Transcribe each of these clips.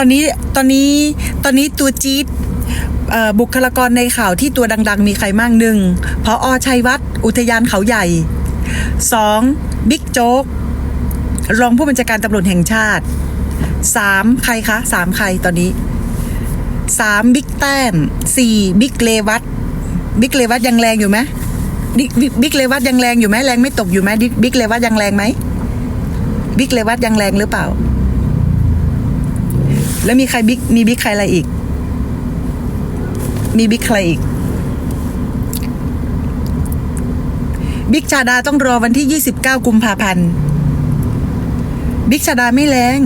ตอนนี้ตอนนี้ตอนนี้ตัวจี๊ดบุคลากรในข่าวที่ตัวดัง ๆ มีใครมั่งหนึ่งพออชัยวัฒน์อุทยานเขาใหญ่สองบิ๊กโจ๊กรองผู้บัญชาการตำรวจแห่งชาติสามใครคะสามใครตอนนี้สามบิ๊กแต้มสี่บิ๊กเลวัตบิ๊กเลวัตยังแรงอยู่ไหมบิ๊กเลวัตยังแรงอยู่ไหมแรงไม่ตกอยู่ไหมบิ๊กเลวัตยังแรงไหมบิ๊กเลวัตยังแรงหรือเปล่า แล้วมีใครบิ๊กมีบิ๊กใครอะไรอีก มีบิ๊กใครอีกบิ๊กชาดาต้องรอวันที่ 29 กุมภาพันธ์บิ๊กชาดาไม่แรง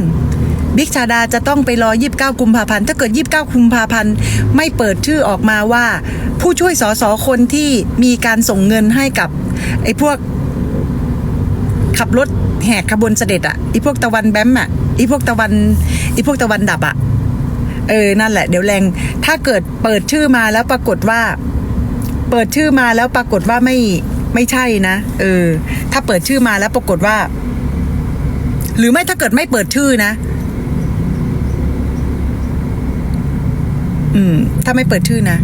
บิ๊กชาดาจะต้องไปรอ 29 กุมภาพันธ์ถ้าเกิด 29 กุมภาพันธ์ไม่เปิดชื่อออกมาว่า ผู้ช่วยสสคนที่มีการส่งเงินให้กับไอ้พวกขับรถแหกขบวนเสด็จอะไอีพวกตะวันแบมอะ อีพวกตะวันอีพวกตะวันดับอะเออนั่นแหละ เดี๋ยวแรง ถ้าเกิดเปิดชื่อมาแล้วปรากฏว่า เปิดชื่อมาแล้วปรากฏว่าไม่ไม่ใช่นะเออ ถ้าเปิดชื่อมาแล้วปรากฏว่า หรือไม่ถ้าเกิดไม่เปิดชื่อนะ อืม ถ้าไม่เปิดชื่อนะ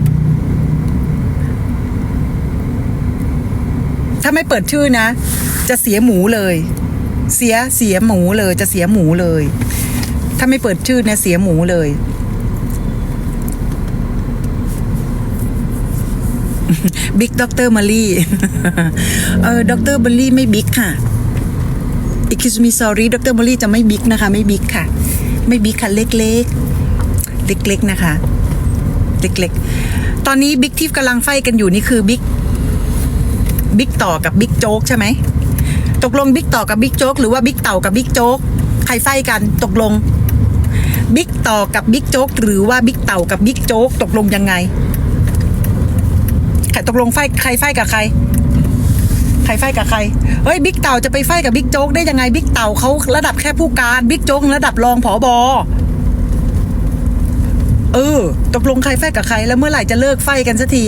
ถ้าไม่เปิดชื่อนะ จะเสียหมูเลย เสียเสียหมูเลยจะเสียหมูเลย ถ้าไม่เปิดชื่อเนี่ยเสียหมูเลย บิ๊กด็อกเตอร์มารีเออด็อกเตอร์มารีไม่บิ๊กค่ะ excuse me sorry ดรมารีจะไม่บิ๊กนะคะ ไม่บิ๊กค่ะ ไม่บิ๊กค่ะเล็กๆเล็กๆนะคะเล็กๆ ตอนนี้บิ๊กที่กำลังไฟกันอยู่นี่คือบิ๊กบิ๊กต่อกับบิ๊กโจ๊กใช่ไหม ตกลงบิ๊กต่อกับบิ๊กโจ๊กหรือว่าบิ๊กเต่ากับบิ๊กโจ๊กใครไฟกันตกลงบิ๊กต่อกับบิ๊กโจ๊กหรือว่าบิ๊กเต่ากับบิ๊กโจ๊กตกลงยังไงใครตกลงไฟใครไฟกับใครใครไฟกับใครเฮ้ยบิ๊กเต่าจะไปไฟกับบิ๊กโจ๊กได้ยังไงบิ๊กเต่าเขาระดับแค่ผู้การบิ๊กโจ๊กระดับรองผอบอเออตกลงใครไฟกับใคร แล้วเมื่อไหร่จะเลิกไฟกันสักที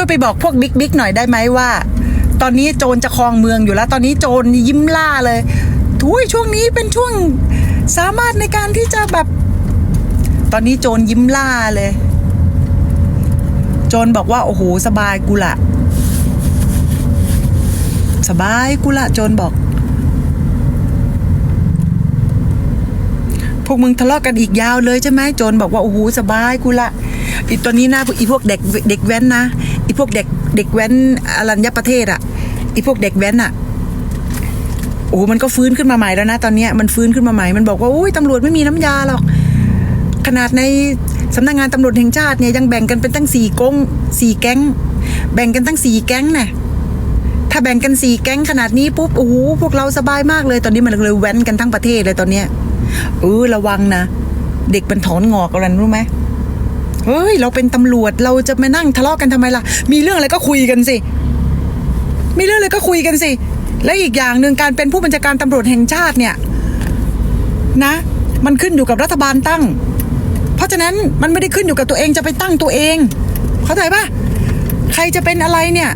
ช่วยไปบอกพวกบิ๊กบิ๊กหน่อยได้ไหมว่า ตอนนี้โจรจะครองเมืองอยู่แล้ว ตอนนี้โจรยิ้มล่าเลยทุยช่วงนี้เป็นช่วงสามารถในการที่จะแบบ ตอนนี้โจรยิ้มล่าเลย โจรบอกว่าโอ้โหสบายกูละสบายกูละโจรบอก วกมึงทะเลาะกันอีกยาวเลยใช่ไหมโจรบอกว่าโอ้โหสบายกูละอีตอนนี้นะอีพวกเด็กเด็กแว้นนะอีพวกเด็กเด็กแว้นอรัญญประเทศอะอีพวกเด็กแว้นอะโอ้มันก็ฟื้นขึ้นมาใหม่แล้วนะ ตอนนี้มันฟื้นขึ้นมาใหม่ มันบอกว่าอ้ยตำรวจไม่มีน้ำยาหรอก ขนาดในสำนักงงานตำรวจแห่งชาติเนี่ยยังแบ่งกันเป็นตั้งสี่กงสี่แก๊ง แบ่งกันตั้งสี่แก๊งน่ะถ้าแบ่งกันสี่แก๊งขนาดนี้ปุ๊บโอ้โหพวกเราสบายมากเลยตอนนี้มันเลยแว้นกันทั้งประเทศเลยตอนเนี้ย เออระวังนะ เด็กมันถอนงอกอะไรรู้ไหมเฮ้ย เราเป็นตำรวจเราจะมานั่งทะเลาะกันทำไมล่ะ มีเรื่องอะไรก็คุยกันสิ มีเรื่องอะไรก็คุยกันสิ และอีกอย่างหนึ่งการเป็นผู้บัญชาการตำรวจแห่งชาติเนี่ย นะ มันขึ้นอยู่กับรัฐบาลตั้ง เพราะฉะนั้นมันไม่ได้ขึ้นอยู่กับตัวเองจะไปตั้งตัวเอง เข้าใจปะใครจะเป็นอะไรเนี่ย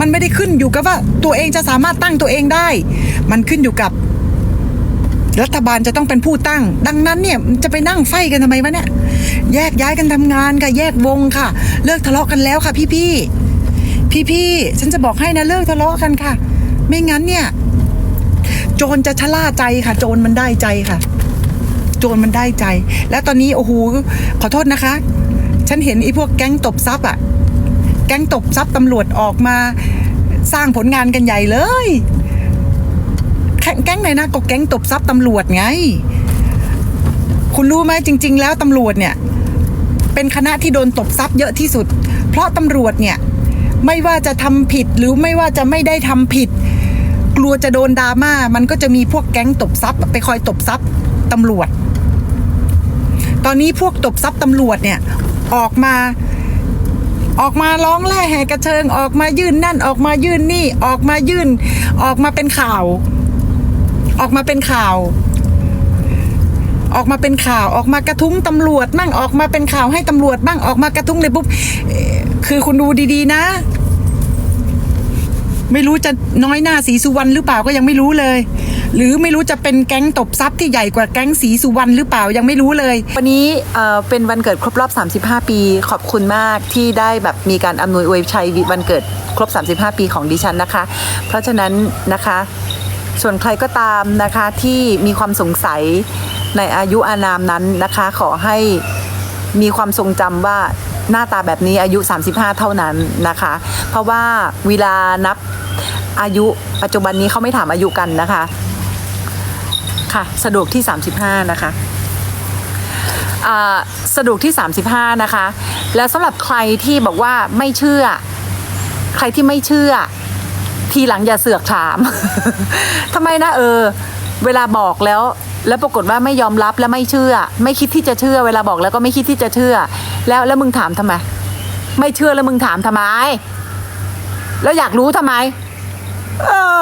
มันไม่ได้ขึ้นอยู่กับว่าตัวเองจะสามารถตั้งตัวเองได้ มันขึ้นอยู่กับ รัฐบาลจะต้องเป็นผู้ตั้ง ดังนั้นเนี่ยจะไปนั่งไฟกันทำไมวะเนี่ย แยกย้ายกันทำงานค่ะ แยกวงค่ะ เลิกทะเลาะกันแล้วค่ะ พี่พี่พี่พี่ๆฉันจะบอกให้นะเลิกทะเลาะกันค่ะ ไม่งั้นเนี่ย โจรจะชะล่าใจค่ะ โจรมันได้ใจค่ะ โจรมันได้ใจ แล้วตอนนี้โอ้โหขอโทษนะคะ ฉันเห็นไอ้พวกแก๊งตบทรัพย์อะแก๊งตบทรัพย์ตำรวจออกมาสร้างผลงานกันใหญ่เลย แก๊งแก๊งไหนนะก็แก๊งตบทรัพย์ตำรวจไง คุณรู้ไหมจริง ๆ แล้วตำรวจเนี่ย เป็นคณะที่โดนตบทรัพย์เยอะที่สุด เพราะตำรวจเนี่ย ไม่ว่าจะทำผิดหรือไม่ว่าจะไม่ได้ทำผิด กลัวจะโดนดราม่า มันก็จะมีพวกแก๊งตบทรัพย์ ไปคอยตบทรัพย์ตำรวจ ตอนนี้พวกตบทรัพย์ตำรวจเนี่ยออกมาออกมาร้องแล่แห่กระเชิงออกมายื่นนั่นออกมายื่นนี่ออกมายื่น ออกมาเป็นข่าว ออกมาเป็นข่าว ออกมาเป็นข่าวออกมากระทุ้งตำรวจบ้างออกมาเป็นข่าวให้ตำรวจบ้างออกมากระทุ้งเลยปุ๊บคือคุณดูดีๆนะ ไม่รู้จะน้อยหน้าสีสุวรรณหรือเปล่าก็ยังไม่รู้เลย หรือไม่รู้จะเป็นแก๊งตบทรัพย์ที่ใหญ่กว่าแก๊งสีสุวรรณหรือเปล่ายังไม่รู้เลย วันนี้เอ่อเป็นวันเกิดครบรอบ 35 ปี ขอบคุณมากที่ได้แบบมีการอำนวยอวยชัยวันเกิดครบ 35 ปีของดิฉันนะคะ เพราะฉะนั้นนะคะ ส่วนใครก็ตามนะคะที่มีความสงสัยในอายุอานามนั้นนะคะ ขอให้มีความทรงจำว่าหน้าตาแบบนี้อายุ 35 เท่านั้นนะคะ เพราะว่าเวลานับอายุปัจจุบันนี้เขาไม่ถามอายุกันนะคะ ค่ะ สะดวกที่ 35 นะคะสะดวกที่ 35 นะคะ แล้วสำหรับใครที่บอกว่าไม่เชื่อ ใครที่ไม่เชื่อ ทีหลังอย่าเสือกถามทำไมนะเออ เวลาบอกแล้ว แล้วปรากฏว่าไม่ยอมรับและไม่เชื่อ ไม่คิดที่จะเชื่อ เวลาบอกแล้วก็ไม่คิดที่จะเชื่อ แล้วแล้วมึงถามทำไม ไม่เชื่อแล้วมึงถามทำไม แล้วอยากรู้ทำไม เออ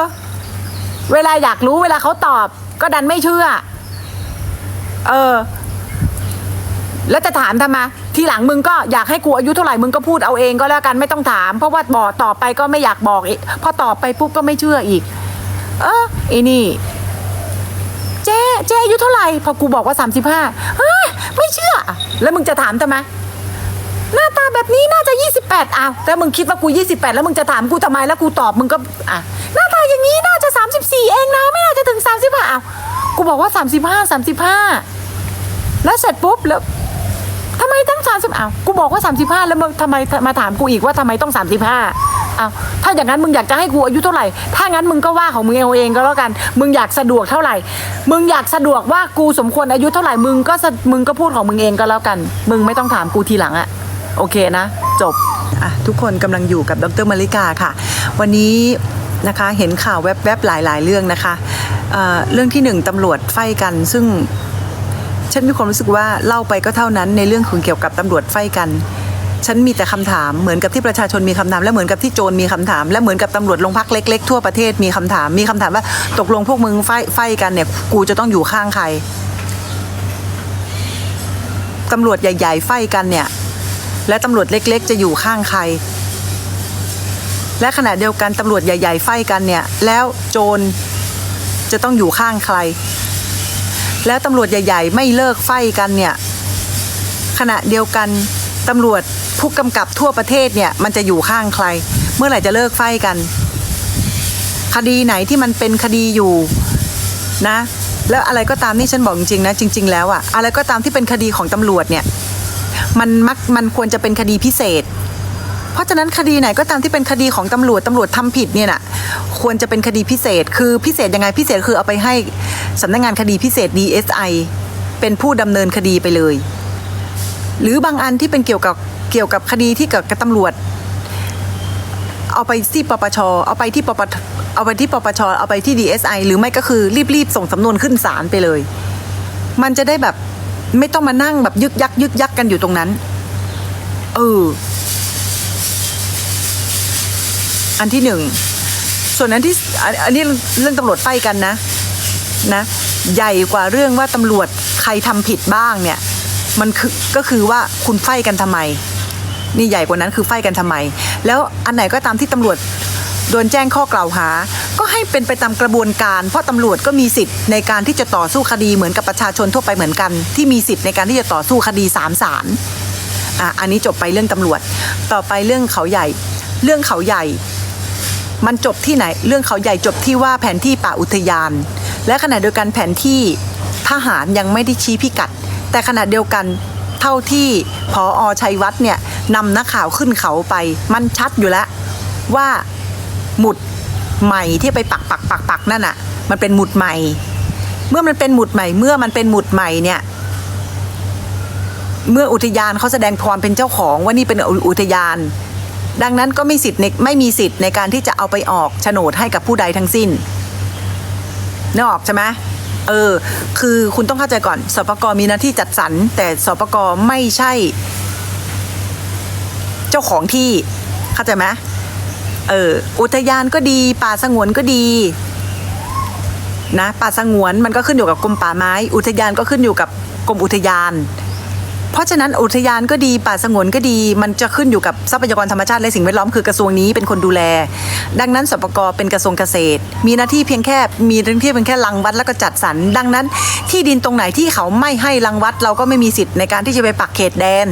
เวลาอยากรู้เวลาเขาตอบ ก็ดันไม่เชื่อ เออ แล้วจะถามทำไม ทีหลังมึงก็อยากให้กูอายุเท่าไหร่มึงก็พูดเอาเองก็แล้วกันไม่ต้องถาม เพราะว่าบอกต่อไปก็ไม่อยากบอกอีกพอตอบไปปุ๊บก็ไม่เชื่ออีก เออไอ้นี่ เจ๊เจ๊อายุเท่าไหร่พอกูบอกว่าสามสิบห้าไม่เชื่อ แล้วมึงจะถามทำไมหน้าตาแบบนี้น่าจะยี่สิบแปดอ้าวแต่มึงคิดว่ากูยี่สิบแปดแล้วมึงจะถามกูทำไมแล้วกูตอบมึงก็อะหน้าตาอย่างนี้น่าจะสามสิบสี่เองนะ ไม่น่าจะถึงสามสิบห้าอ้าวกูบอกว่าสามสิบห้าสามสิบห้าแล้วเสร็จปุ๊บแล้ว ทำไมตั้งสามสิบอ้าวกูบอกว่าสามสิบห้าแล้วมึงทำไมมาถามกูอีกว่าทำไมต้องสามสิบห้าอ้าวถ้าอย่างนั้นมึงอยากจะให้กูอายุเท่าไหร่ ถ้างั้นมึงก็ว่าของมึงเอาเองก็แล้วกัน มึงอยากสะดวกเท่าไหร่ มึงอยากสะดวกว่ากูสมควรอายุเท่าไหร่ มึงก็มึงก็พูดของมึงเองก็แล้วกัน มึงไม่ต้องถามกูทีหลังอะโอเคนะ จบอะทุกคนกำลังอยู่กับดรมาริกาค่ะ วันนี้นะคะเห็นข่าวแวบๆหลาย ๆ เรื่องนะคะเเรื่องที่หนึ่งตำรวจไฟกันซึ่ง ฉันมีความรู้สึกว่าเล่าไปก็เท่านั้นในเรื่องของเกี่ยวกับตำรวจไฟกัน ฉันมีแต่คำถามเหมือนกับที่ประชาชนมีคำถามและเหมือนกับที่โจรมีคำถาม และเหมือนกับตำรวจโรงพักเล็ก ๆ ทั่วประเทศมีคำถาม มีคำถามว่าตกลงพวกมึงไฟไฟกันเนี่ยกูจะต้องอยู่ข้างใครตำรวจใหญ่ ๆ ไฟกันเนี่ย และตำรวจเล็ก ๆ จะอยู่ข้างใคร และขณะเดียวกันตำรวจใหญ่ ๆ ไฟกันเนี่ย แล้วโจรจะต้องอยู่ข้างใคร แล้วตำรวจใหญ่ ๆ ไม่เลิกไฟกันเนี่ย ขณะเดียวกันตำรวจผู้กำกับทั่วประเทศเนี่ย มันจะอยู่ข้างใคร เมื่อไหร่จะเลิกไฟกัน คดีไหนที่มันเป็นคดีอยู่นะ แล้วอะไรก็ตามนี่ฉันบอกจริงๆนะจริง ๆ แล้วอะอะไรก็ตามที่เป็นคดีของตำรวจเนี่ย มันมักมันควรจะเป็นคดีพิเศษ เพราะฉะนั้นคดีไหนก็ตามที่เป็นคดีของตำรวจตำรวจทำผิดเนี่ยน่ะควรจะเป็นคดีพิเศษ คือพิเศษยังไงพิเศษคือเอาไปให้สำนักงานคดีพิเศษ DSI เป็นผู้ดำเนินคดีไปเลย หรือบางอันที่เป็นเกี่ยวกับเกี่ยวกับคดีที่เกี่ยวกับตำรวจ เอาไปที่ปปชเอาไปที่ปปเอาไปที่ปปชเอาไปที่ DSI หรือไม่ก็คือรีบๆส่งสำนวนขึ้นศาลไปเลย มันจะได้แบบไม่ต้องมานั่งแบบยึกยักยึกยักกันอยู่ตรงนั้น เออ อันที่หนึ่งส่วนอันที่อันอันนี้เรื่องตำรวจไฟกันนะนะใหญ่กว่าเรื่องว่าตำรวจใครทำผิดบ้างเนี่ยมันคือก็คือว่าคุณไฟกันทำไม นี่ใหญ่กว่านั้นคือไฟกันทำไม แล้วอันไหนก็ตามที่ตำรวจโดนแจ้งข้อกล่าวหา ก็ให้เป็นไปตามกระบวนการ เพราะตำรวจก็มีสิทธิ์ในการที่จะต่อสู้คดีเหมือนกับประชาชนทั่วไปเหมือนกัน ที่มีสิทธิ์ในการที่จะต่อสู้คดีสามศาลอะอันนี้จบไปเรื่องตำรวจ ต่อไปเรื่องเขาใหญ่ เรื่องเขาใหญ่ มันจบที่ไหน เรื่องเขาใหญ่จบที่ว่าแผนที่ป่าอุทยาน และขณะเดียวกันแผนที่ทหารยังไม่ได้ชี้พิกัด แต่ขณะเดียวกันเท่าที่พออชัยวัฒน์เนี่ยนำนักข่าวขึ้นเขาไป มันชัดอยู่แล้วว่าหมุดใหม่ที่ไปปักปักปักปักนั่นอะมันเป็นหมุดใหม่ เมื่อมันเป็นหมุดใหม่ เมื่อมันเป็นหมุดใหม่เนี่ยเมื่ออุทยานเขาแสดงความเป็นเจ้าของว่านี่เป็นอุทยาน ดังนั้นก็ไม่สิทธิ์ในไม่มีสิทธิ์ในการที่จะเอาไปออกโฉนดให้กับผู้ใดทั้งสิ้นนึกออกใช่ไหมเออ คือคุณต้องเข้าใจก่อนสปกมีหน้าที่จัดสรรแต่สปกไม่ใช่ เจ้าของที่เข้าใจไหมเอออุทยานก็ดี ป่าสงวนก็ดีนะป่าสงวนมันก็ขึ้นอยู่กับกรมป่าไม้ อุทยานก็ขึ้นอยู่กับกรมอุทยาน เพราะฉะนั้นอุทยานก็ดีป่าสงวนก็ดี มันจะขึ้นอยู่กับทรัพยากรธรรมชาติและสิ่งแวดล้อมคือกระทรวงนี้เป็นคนดูแล ดังนั้นสปกเป็นกระทรวงเกษตร มีหน้าที่เพียงแค่มีหน้าที่เพียงแค่รังวัดแล้วก็จัดสรรดังนั้น ที่ดินตรงไหนที่เขาไม่ให้รังวัด เราก็ไม่มีสิทธิ์ในการที่จะไปปักเขตแดน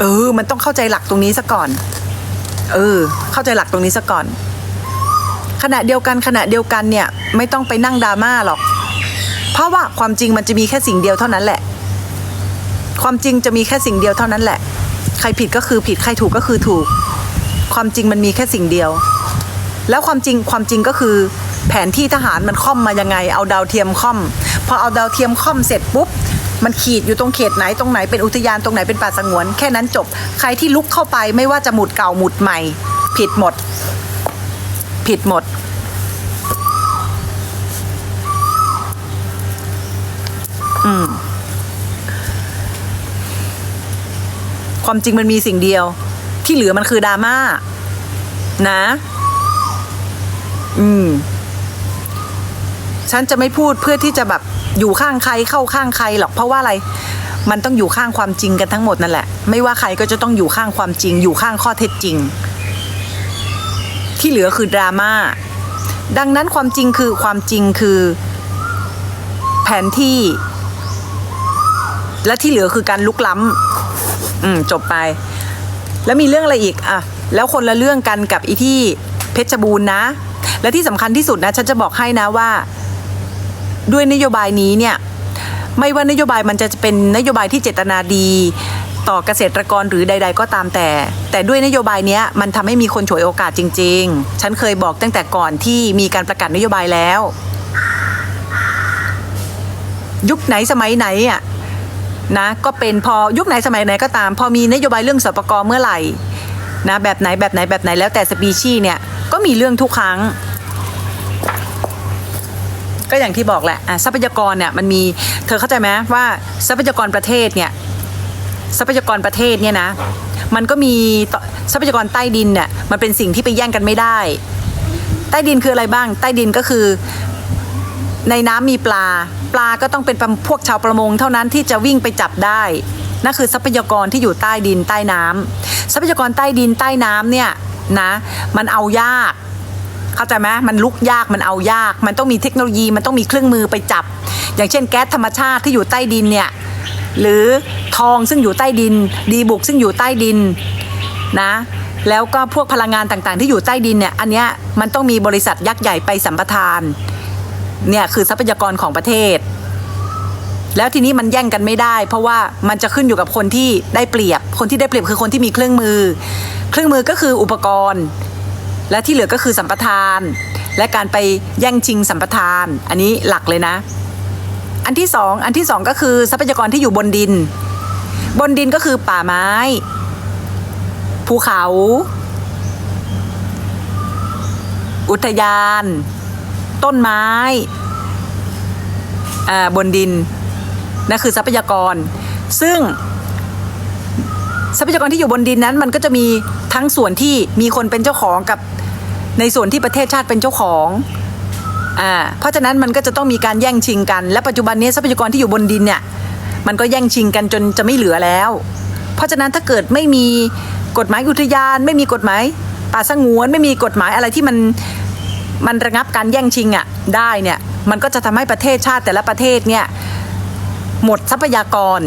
เออ มันต้องเข้าใจหลักตรงนี้ซะก่อน เออ เข้าใจหลักตรงนี้ซะก่อน ขณะเดียวกันขณะเดียวกันเนี่ย ไม่ต้องไปนั่งดราม่าหรอก เพราะว่าความจริงมันจะมีแค่สิ่งเดียวเท่านั้นแหละ ความจริงจะมีแค่สิ่งเดียวเท่านั้นแหละ ใครผิดก็คือผิด ใครถูกก็คือถูก ความจริงมันมีแค่สิ่งเดียว แล้วความจริงความจริงก็คือ แผนที่ทหารมันค่อมมายังไง เอาดาวเทียมค่อม พอเอาดาวเทียมค่อมเสร็จปุ๊บมันขีดอยู่ตรงเขตไหนตรงไหนเป็นอุทยานตรงไหนเป็นป่าสงวน แค่นั้นจบ ใครที่ลุกเข้าไปไม่ว่าจะหมุดเก่าหมุดใหม่ ผิดหมด ผิดหมด ความจริงมันมีสิ่งเดียว ที่เหลือมันคือดราม่านะ อืม ฉันจะไม่พูดเพื่อที่จะแบบอยู่ข้างใครเข้าข้างใครหรอกเพราะว่าอะไร มันต้องอยู่ข้างความจริงกันทั้งหมดนั่นแหละ ไม่ว่าใครก็จะต้องอยู่ข้างความจริง อยู่ข้างข้อเท็จจริง ที่เหลือคือดราม่าดังนั้นความจริงคือความจริงคือ แผนที่ และที่เหลือคือการลุกล้ำ อืมจบไป แล้วมีเรื่องอะไรอีกอะแล้วคนละเรื่องกันกับอีที่เพชรบูรณ์นะ และที่สำคัญที่สุดนะฉันจะบอกให้นะว่า ด้วยนโยบายนี้เนี่ย ไม่ว่านโยบายมันจะเป็นนโยบายที่เจตนาดีต่อเกษตรกรหรือใด ๆ ก็ตามแต่ แต่ด้วยนโยบายนี้มันทำให้มีคนฉวยโอกาสจริง ๆ ฉันเคยบอกตั้งแต่ก่อนที่มีการประกาศนโยบายแล้ว ยุคไหนสมัยไหนอะ นะก็เป็นพอยุคไหนสมัยไหนก็ตาม พอมีนโยบายเรื่องสปกรเมื่อไหร่นะแบบไหนแบบไหนแบบไหนแล้วแต่สปีชีเนี่ยก็มีเรื่องทุกครั้ง ก็อย่างที่บอกแหละทรัพยากรเนี่ยมันมีเธอเข้าใจไหมว่าทรัพยากรประเทศเนี่ยทรัพยากรประเทศเนี่ยนะมันก็มีทรัพยากรใต้ดินเนี่ยมันเป็นสิ่งที่ไปแย่งกันไม่ได้ ใต้ดินคืออะไรบ้าง ใต้ดินก็คือ ในน้ำมีปลา ปลาก็ต้องเป็นพวกชาวประมงเท่านั้นที่จะวิ่งไปจับได้นั่นคือทรัพยากรที่อยู่ใต้ดินใต้น้ำทรัพยากรใต้ดินใต้น้ำเนี่ยนะมันเอายาก เข้าใจไหมมันลุกยากมันเอายาก มันต้องมีเทคโนโลยีมันต้องมีเครื่องมือไปจับ อย่างเช่นแก๊สธรรมชาติที่อยู่ใต้ดินเนี่ยหรือทองซึ่งอยู่ใต้ดิน ดีบุกซึ่งอยู่ใต้ดินนะแล้วก็พวกพลังงานต่างๆ ที่อยู่ใต้ดินเนี่ยอันเนี้ยมันต้องมีบริษัทยักษ์ใหญ่ไปสัมปทาน เนี่ยคือทรัพยากรของประเทศ แล้วทีนี้มันแย่งกันไม่ได้ เพราะว่ามันจะขึ้นอยู่กับคนที่ได้เปรียบ คนที่ได้เปรียบคือคนที่มีเครื่องมือ เครื่องมือก็คืออุปกรณ์ และที่เหลือก็คือสัมปทาน และการไปแย่งชิงสัมปทาน อันนี้หลักเลยนะ อันที่สองอันที่สองก็คือทรัพยากรที่อยู่บนดิน บนดินก็คือป่าไม้ ภูเขา อุทยาน ต้นไม้อ่าบนดินนั่นคือทรัพยากร ซึ่งทรัพยากรที่อยู่บนดินนั้น มันก็จะมีทั้งส่วนที่มีคนเป็นเจ้าของกับในส่วนที่ประเทศชาติเป็นเจ้าของอ่าเพราะฉะนั้นมันก็จะต้องมีการแย่งชิงกัน และปัจจุบันนี้ทรัพยากรที่อยู่บนดินเนี่ยมันก็แย่งชิงกันจนจะไม่เหลือแล้ว เพราะฉะนั้นถ้าเกิดไม่มีกฎหมายอุทยาน ไม่มีกฎหมายป่าสงวน ไม่มีกฎหมายอะไรที่มัน มันระงับการแย่งชิงอะได้เนี่ยมันก็จะทำให้ประเทศชาติแต่ละประเทศเนี่ยหมดทรัพยากร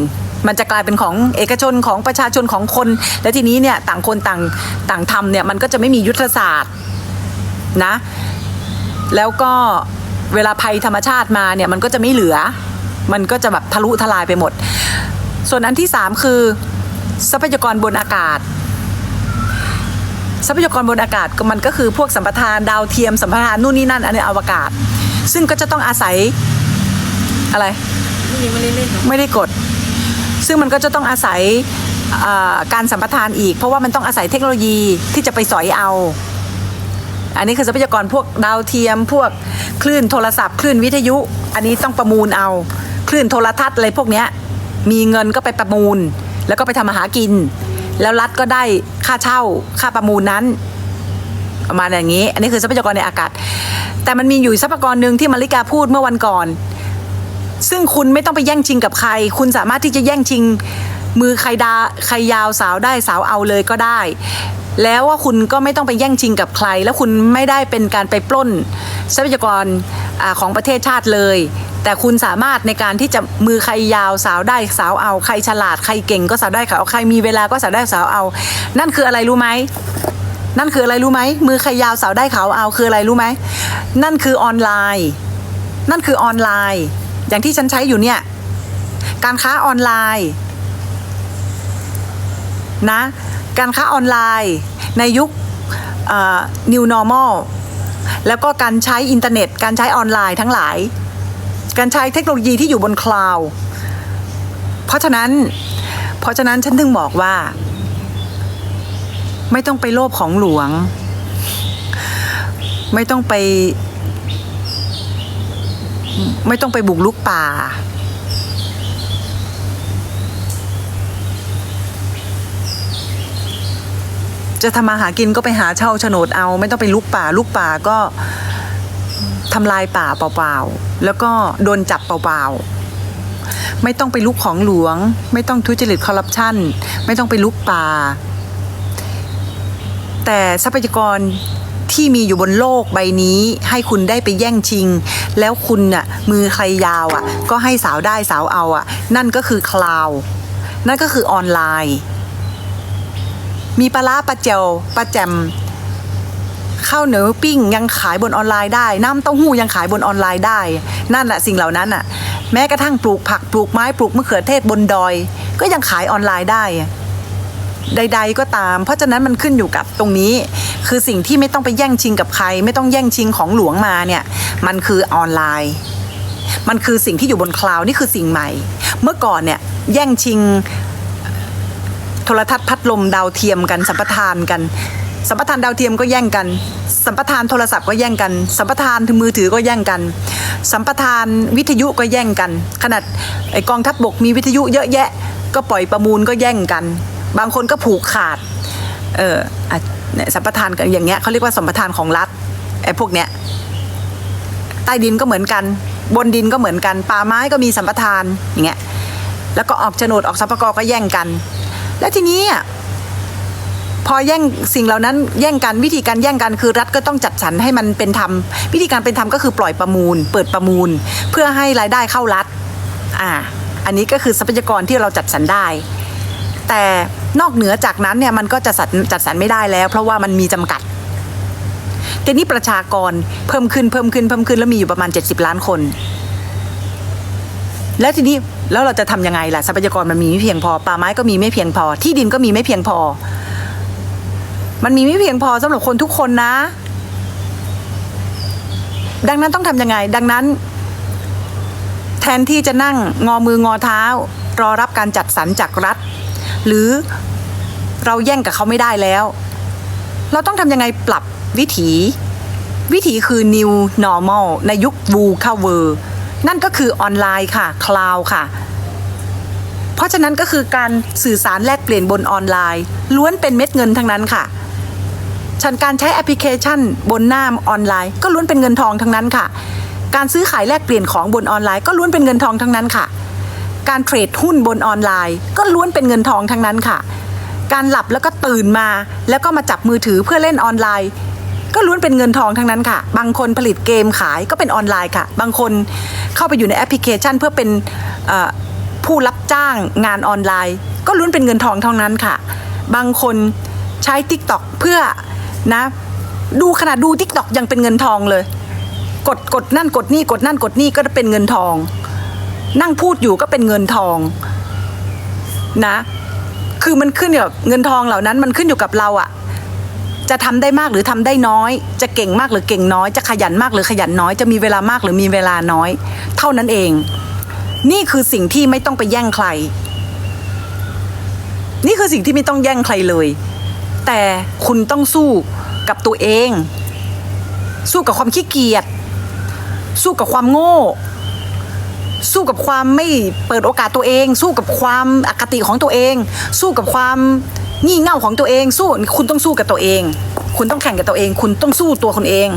มันจะกลายเป็นของเอกชนของประชาชนของคน และทีนี้เนี่ยต่างคนต่างต่างทำเนี่ยมันก็จะไม่มียุทธศาสตร์นะแล้วก็เวลาภัยธรรมชาติมาเนี่ยมันก็จะไม่เหลือ มันก็จะแบบทะลุทลายไปหมด ส่วนอันที่สามคือทรัพยากรบนอากาศ ทรัพยากรบนอากาศก็มันก็คือพวกสัมปทานดาวเทียมสัมปทานนู่นนี่นั่นอันนี้อวกาศ ซึ่งก็จะต้องอาศัยอะไรไม่ได้กด ซึ่งมันก็จะต้องอาศัยอ่าการสัมปทานอีก เพราะว่ามันต้องอาศัยเทคโนโลยีที่จะไปสอยเอา อันนี้คือทรัพยากรพวกดาวเทียม พวกคลื่นโทรศัพท์คลื่นวิทยุ อันนี้ต้องประมูลเอา คลื่นโทรทัศน์อะไรพวกเนี้ยมีเงินก็ไปประมูล แล้วก็ไปทำมาหากิน แล้วรัฐก็ได้ค่าเช่าค่าประมูลนั้นประมาณอย่างนี้ อันนี้คือทรัพยากรในอากาศ แต่มันมีอยู่ทรัพยากรหนึ่งที่มาริกาพูดเมื่อวันก่อน ซึ่งคุณไม่ต้องไปแย่งชิงกับใคร คุณสามารถที่จะแย่งชิง มือใครดาใครยาวสาวได้สาวเอาเลยก็ได้ แล้วว่าคุณก็ไม่ต้องไปแย่งชิงกับใคร แล้วคุณไม่ได้เป็นการไปปล้น ทรัพยากรอของประเทศชาติเลย แต่คุณสามารถในการที่จะมือใครยาวสาวได้สาวเอาใครฉลาดใครเก่งก็สาวได้เขาเอาใครมีเวลาก็สาวได้สาวเอา นั่นคืออะไรรู้ไหมนั่นคืออะไรรู้ไหมมือใครยาวสาวได้เขาเอาคืออะไรรู้ไหมนั่นคือออนไลน์ นั่นคือออนไลน์ อย่างที่ฉันใช้อยู่เนี่ยการค้าออนไลน์นะการค้าออนไลน์ในยุค new normal แล้วก็การใช้อินเทอร์เน็ต การใช้ออนไลน์ทั้งหลาย การใช้เทคโนโลยีที่อยู่บนคลาวด์เพราะฉะนั้น เพราะฉะนั้นฉันถึงบอกว่า ไม่ต้องไปโลภของหลวง ไม่ต้องไป ไม่ต้องไปบุกลุกป่า จะทำมาหากินก็ไปหาเช่าโฉนดเอา ไม่ต้องไปลุกป่าลุกป่าก็ ทำลายป่าเปล่าๆ แล้วก็โดนจับเปล่าๆ ไม่ต้องไปลุกของหลวง ไม่ต้องทุจริตคอร์รัปชันไม่ต้องไปลุกป่า แต่ทรัพยากรที่มีอยู่บนโลกใบนี้ให้คุณได้ไปแย่งชิง แล้วคุณน่ะมือใครยาวอะ ก็ให้สาวได้สาวเอาอะ นั่นก็คือคลาวนั่นก็คือออนไลน์ มีปลาร้าปลาเจวปลาแจม ข้าวเหนียวปิ้งยังขายบนออนไลน์ได้ น้ำเต้าหู้ยังขายบนออนไลน์ได้ นั่นแหละสิ่งเหล่านั้นอะ แม้กระทั่งปลูกผักปลูกไม้ปลูกมะเขือเทศบนดอย ก็ยังขายออนไลน์ได้ ใด ๆ ก็ตาม เพราะฉะนั้นมันขึ้นอยู่กับตรงนี้ คือสิ่งที่ไม่ต้องไปแย่งชิงกับใคร ไม่ต้องแย่งชิงของหลวงมาเนี่ยมันคือออนไลน์ มันคือสิ่งที่อยู่บนคลาวนี่คือสิ่งใหม่ เมื่อก่อนเนี่ยแย่งชิงโทรทัศน์พัดลมดาวเทียมกันสัมปทานกัน สัมปทานดาวเทียมก็แย่งกัน สัมปทานโทรศัพท์ก็แย่งกัน สัมปทานมือถือก็แย่งกัน สัมปทานวิทยุก็แย่งกัน ขนาดไอกองทัพบบกมีวิทยุเยอะแยะ ก็ปล่อยประมูลก็แย่งกัน บางคนก็ผูกขาด เอออะเนี่ยสัมปทานกันอย่างเงี้ยเขาเรียกว่าสัมปทานของรัฐไอ้พวกเนี้ยใต้ดินก็เหมือนกัน บนดินก็เหมือนกัน ป่าไม้ก็มีสัมปทานอย่างเงี้ยแล้วก็ออกโฉนดออกสัมปกรก็แย่งกัน แล้วทีนี้อะ พอแย่งสิ่งเหล่านั้นแย่งกันวิธีการแย่งกันคือรัฐก็ต้องจัดสรรให้มันเป็นธรรมวิธีการเป็นธรรมก็คือปล่อยประมูล เปิดประมูล เพื่อให้รายได้เข้ารัฐอ่าอันนี้ก็คือทรัพยากรที่เราจัดสรรได้ แต่นอกเหนือจากนั้นเนี่ยมันก็จะจัดสรรไม่ได้แล้ว เพราะว่ามันมีจำกัดทีนี้ประชากรเพิ่มขึ้นเพิ่มขึ้นเพิ่มขึ้นแล้วมีอยู่ประมาณ 70 ล้านคน แล้วทีนี้แล้วเราจะทำยังไงล่ะทรัพยากรมันมีไม่เพียงพอป่าไม้ก็มีไม่เพียงพอ ที่ดินก็มีไม่เพียงพอ มันมีไม่เพียงพอสำหรับคนทุกคนนะ ดังนั้นต้องทำยังไง ดังนั้น แทนที่จะนั่งงอมืองอเท้า รอรับการจัดสรรจากรัฐ หรือเราแย่งกับเขาไม่ได้แล้ว เราต้องทำยังไงปรับวิถี วิถีคือ new normal ในยุค w ูเข้าเวอร์นั่นก็คือออนไลน์ค่ะ คลาวค่ะ เพราะฉะนั้นก็คือการสื่อสารแลกเปลี่ยนบนออนไลน์ ล้วนเป็นเม็ดเงินทั้งนั้นค่ะ ฉันการใช้แอปพลิเคชันบนหน้าออนไลน์ ก็ล้วนเป็นเงินทองทั้งนั้นค่ะ การซื้อขายแลกเปลี่ยนของบนออนไลน์ ก็ล้วนเป็นเงินทองทั้งนั้นค่ะ การเทรดหุ้นบนออนไลน์ ก็ล้วนเป็นเงินทองทั้งนั้นค่ะ การหลับแล้วก็ตื่นมา แล้วก็มาจับมือถือเพื่อเล่นออนไลน์ ก็ล้วนเป็นเงินทองทั้งนั้นค่ะ บางคนผลิตเกมขายก็เป็นออนไลน์ค่ะ บางคนเข้าไปอยู่ในแอปพลิเคชัน เพื่อเป็นผู้รับจ้างงานออนไลน์ ก็ล้วนเป็นเงินทองเท่านั้นค่ะ บางคนใช้ Tik t o อกเพื่อ นะ ดูขนาดดู Tik t o อกยังเป็นเงินทองเลย กดกดนั่นกดนี่กดนั่นกดนี่ก็เป็นเงินทอง นั่งพูดอยู่ก็เป็นเงินทองนะ คือมันขึ้นอยู่กับเงินทองเหล่านั้นมันขึ้นอยู่กับเราอะจะทำได้มากหรือทำได้น้อย จะเก่งมากหรือเก่งน้อย จะขยันมากหรือขยันน้อย จะมีเวลามากหรือมีเวลาน้อย เท่านั้นเอง นี่คือสิ่งที่ไม่ต้องไปแย่งใคร นี่คือสิ่งที่ไม่ต้องแย่งใครเลย แต่คุณต้องสู้กับตัวเอง สู้กับความขี้เกียจ สู้กับความโง่ สู้กับความไม่เปิดโอกาสตัวเอง สู้กับความอคติของตัวเอง สู้กับความงี่เง่าของตัวเอง สู้คุณต้องสู้กับตัวเอง คุณต้องแข่งกับตัวเอง คุณต้องสู้ตัวคุณเอง